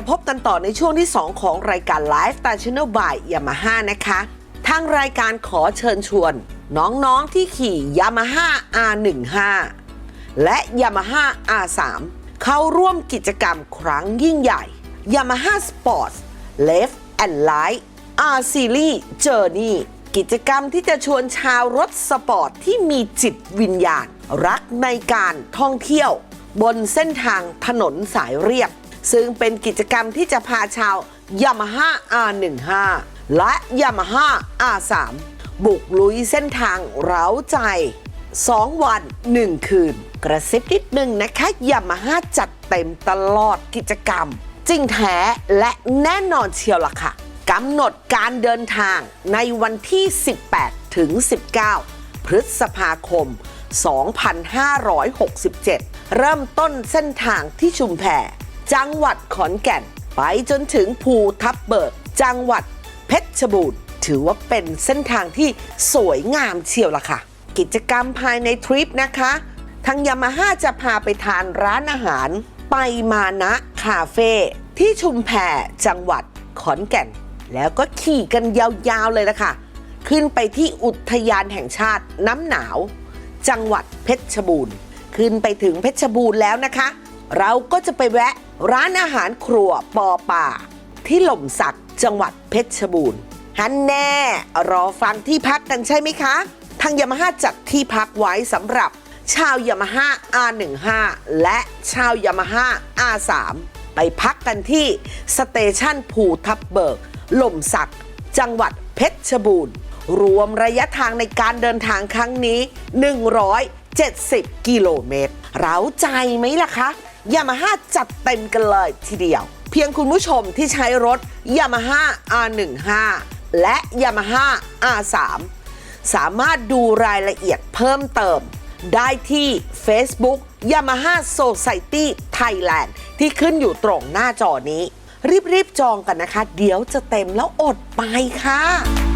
มาพบกันต่อในช่วงที่ 2 ของรายการ Live Star Channel by Yamaha นะคะ ทางรายการขอเชิญชวน น้องๆที่ขี่ Yamaha R15 และ Yamaha R3 เข้าร่วมกิจกรรมครั้งยิ่งใหญ่ Yamaha Sports Left and Right R Series Journey กิจกรรมที่จะชวนชาวรถสปอร์ตที่มีจิตวิญญาณ รักในการท่องเที่ยว บนเส้นทางถนนสายเรียบ ซึ่งเป็นกิจกรรมที่จะพาชาว Yamaha R15 และ Yamaha R3 บุกลุยเส้นทางเร้าใจ 2 วัน 1 คืน กระซิบนิดนึงนะคะ Yamaha จัดเต็มตลอดกิจกรรม จริงแท้และแน่นอนเชียวล่ะค่ะกำหนดการเดินทางในวันที่ 18 ถึง 19 พฤษภาคม 2567 เริ่มต้นเส้นทางที่ชุมแพ จังหวัดขอนแก่น ไปจนถึงภูทับเบิก จังหวัดเพชรบูรณ์ถือว่าเป็นเส้นทางที่สวยงามเชียวล่ะค่ะ กิจกรรมภายในทริปนะคะ ทางยามาฮ่าจะพาไปทานร้านอาหาร ไปมานะคาเฟ่ที่ชุมแพจังหวัดขอนแก่น แล้วก็ขี่กันยาวๆเลยละค่ะ ขึ้นไปที่อุทยานแห่งชาติน้ำหนาว จังหวัดเพชรบูรณ์ ขึ้นไปถึงเพชรบูรณ์แล้วนะคะ เราก็จะไปแวะร้านอาหารครัวปอป่า ที่หล่มสักจังหวัดเพชรบูรณ์ฮันแน่ รอฟังที่พักกันใช่ไหมคะ ทางยามาฮ่าจัดที่พักไว้สำหรับชาวยามาฮ่า R15 และชาวยามาฮ่า R3 ไปพักกันที่สเตชันภูทับเบิกหล่มสัก จังหวัดเพชรบูรณ์ รวมระยะทางในการเดินทางครั้งนี้ 170 กิโลเมตร เราใจไหมล่ะคะ ยามาฮ่าจัดเต็มกันเลยทีเดียว เพียงคุณผู้ชมที่ใช้รถ Yamaha R15 และ Yamaha R3 สามารถดูรายละเอียดเพิ่มเติม ได้ที่ Facebook Yamaha Society Thailand ที่ขึ้นอยู่ตรงหน้าจอนี้ รีบๆจองกันนะคะ เดี๋ยวจะเต็มแล้วอดไปค่ะ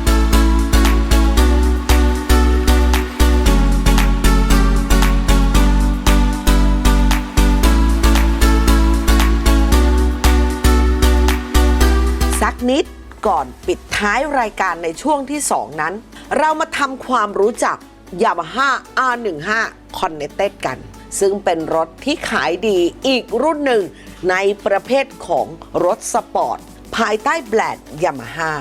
ก่อนปิดท้ายรายการในช่วงที่ 2 นั้น เรามาทำความรู้จัก Yamaha R15 Connected กัน ซึ่งเป็นรถที่ขายดีอีกรุ่นหนึ่งในประเภทของรถสปอร์ต ภายใต้แบรนด์ Yamaha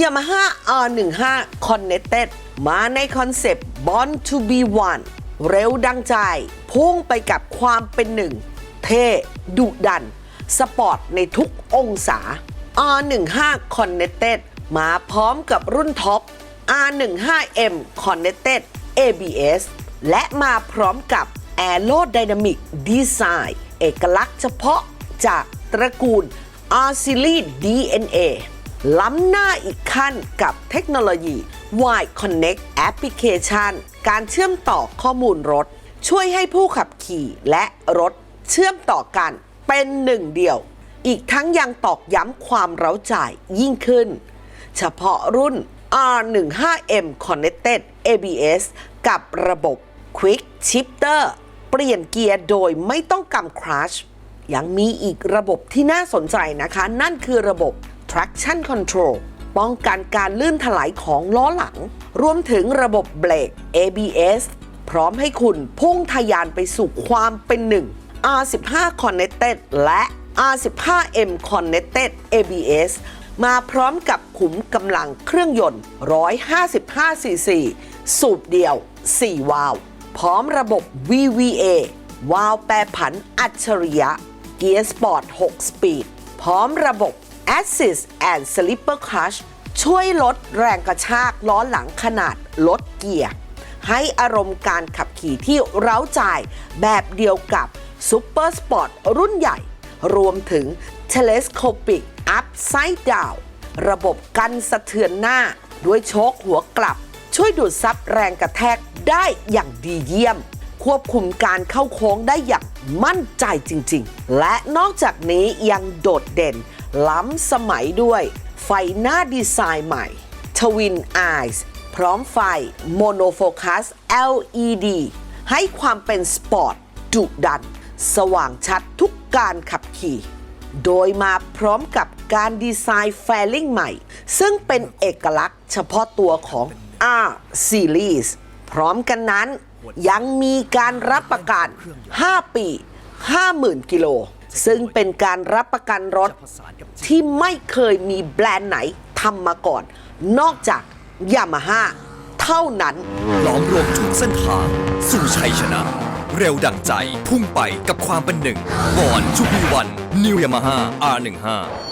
Yamaha R15 Connected มาในคอนเซปต์ Born to be one เร็วดังใจ พุ่งไปกับความเป็นหนึ่ง เท่ดุดัน สปอร์ตในทุกองศา R15 Connected มาพร้อมกับรุ่นท็อป R15M Connected ABS และมาพร้อมกับ Aerodynamic Design เอกลักษณ์เฉพาะจากตระกูล R Series DNA ล้ำหน้าอีกขั้นกับเทคโนโลยี Wide Connect Application การเชื่อมต่อข้อมูลรถ ช่วยให้ผู้ขับขี่และรถเชื่อมต่อกันเป็นหนึ่งเดียว อีกทั้งยังตอกย้ำความเร้าใจยิ่งขึ้น เฉพาะรุ่น R15M Connected ABS กับระบบ Quick Shifter เปลี่ยนเกียร์โดยไม่ต้องกำคลัชยังมีอีกระบบที่น่าสนใจนะคะ นั่นคือระบบ traction control ป้องกันการลื่นถลายของล้อหลัง รวมถึงระบบเบรก ABS พร้อมให้คุณพุ่งทะยานไปสู่ความเป็นหนึ่ง R15 Connected และ R15M Connected ABS มาพร้อมกับขุมกำลังเครื่องยนต์ 155 cc สูบเดียว 4 วาล์วพร้อมระบบ VVA วาล์วแปรผันอัจฉริยะ เกียร์สปอร์ต 6 สปีด พร้อมระบบ Assist and Slipper Clutch ช่วยลดแรงกระชากล้อหลังขนาดลดเกียร์ ให้อารมณ์การขับขี่ที่เร้าใจแบบเดียวกับ Super Sport รุ่นใหญ่ รวมถึง Telescopic Upside Down ระบบกันสะเทือนหน้า ด้วยโชคหัวกลับ ช่วยดูดซับแรงกระแทกได้อย่างดีเยี่ยม ควบคุมการเข้าโค้งได้อย่างมั่นใจจริงๆ และนอกจากนี้ยังโดดเด่น ล้ำสมัยด้วย ไฟหน้าดีไซน์ใหม่ Twin Eyes พร้อมไฟ Monofocus LED ให้ความเป็นสปอร์ตดุดัน สว่างชัดทุก การขับขี่ โดยมาพร้อมกับการดีไซน์แฟลิ่งใหม่ ซึ่งเป็นเอกลักษณ์เฉพาะตัวของ R Series พร้อมกันนั้นยังมีการรับประกัน 5 ปี 50,000 กิโล ซึ่งเป็นการรับประกันรถ ที่ไม่เคยมีแบรนด์ไหนทำมาก่อน นอกจากยามาฮ่าเท่านั้น ล้อมรวมทุกเส้นทางสู่ชัยชนะ เร็วดั่งใจ พุ่งไปกับความเป็นหนึ่งบอนชูบีวันนิวยามาฮ่า R15